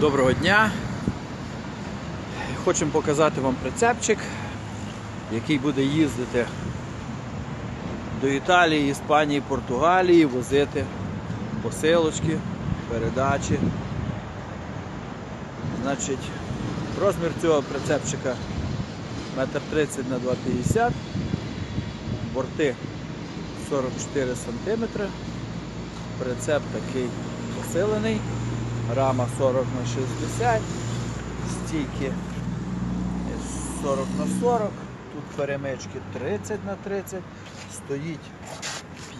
Доброго дня. Хочемо показати вам прицепчик, який буде їздити до Італії, Іспанії, Португалії, возити посилочки, передачі. Значить, розмір цього прицепчика 1,30 на 2,50 борти 44 см. Прицеп такий посилений, рама 40 на 60, стійки 40 на 40, тут перемички 30 на 30, стоїть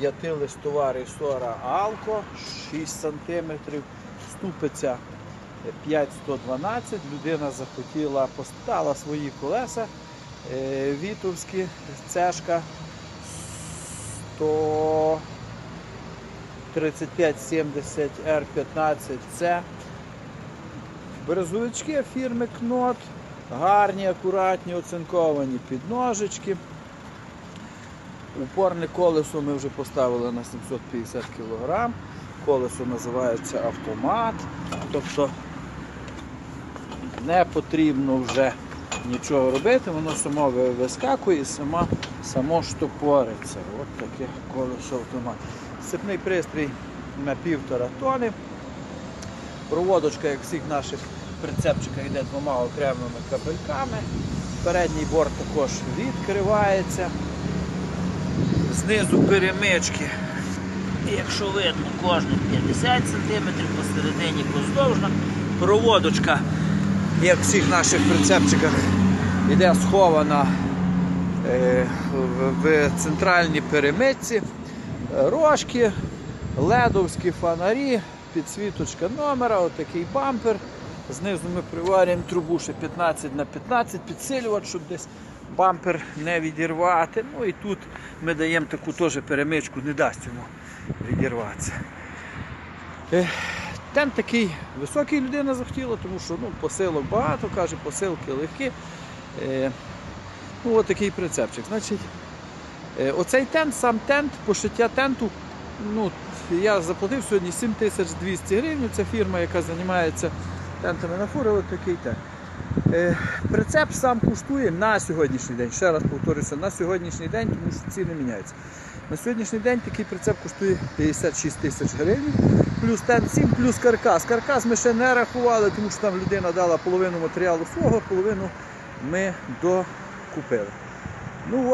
5-листова ресора Алко 6 см, ступиця 5,112, людина захотіла, поставила свої колеса. Е, вітовські, цешка 100 3570 R15C. Березовички фірми Кнот. Гарні, акуратні, оцинковані підножечки. Упорне колесо ми вже поставили на 750 кг. Колесо називається автомат. Тобто не потрібно вже нічого робити, воно само вискакує і сама, само штопориться. От таке колесо автомат. Сипний пристрій на півтора тони. Проводочка, як всіх наших прицепчиках, йде двома окремими кабельками. Передній борт також відкривається. Знизу перемички, якщо видно, кожну 50 см, посередині поздовжна. Проводочка, як всіх наших прицепчиках, йде схована е, в центральній перемичці. Рожки, ледовські фонарі, підсвіточка номера, отакий бампер. Знизу ми приварюємо трубу ще 15 на 15 підсилювач, щоб десь бампер не відірвати. Ну і тут ми даємо таку теж перемичку, не дасть йому відірватися. Е, Тент такий високий людина захотіла, тому що ну, посилок багато, каже, посилки легкі. Е, Ну, от такий прицепчик. Значить, Оцей тент, сам тент, пошиття тенту, ну, я заплатив сьогодні 7200 гривень. Це фірма, яка займається тентами на фури, такий тент. Е, Прицеп сам коштує на сьогоднішній день. Ще раз повторюся, на сьогоднішній день, тому що ціни міняються. На сьогоднішній день такий прицеп коштує 56 тисяч гривень, плюс тент 7, плюс каркас. Каркас ми ще не рахували, тому що там людина дала половину матеріалу свого, половину ми докупили. Ну,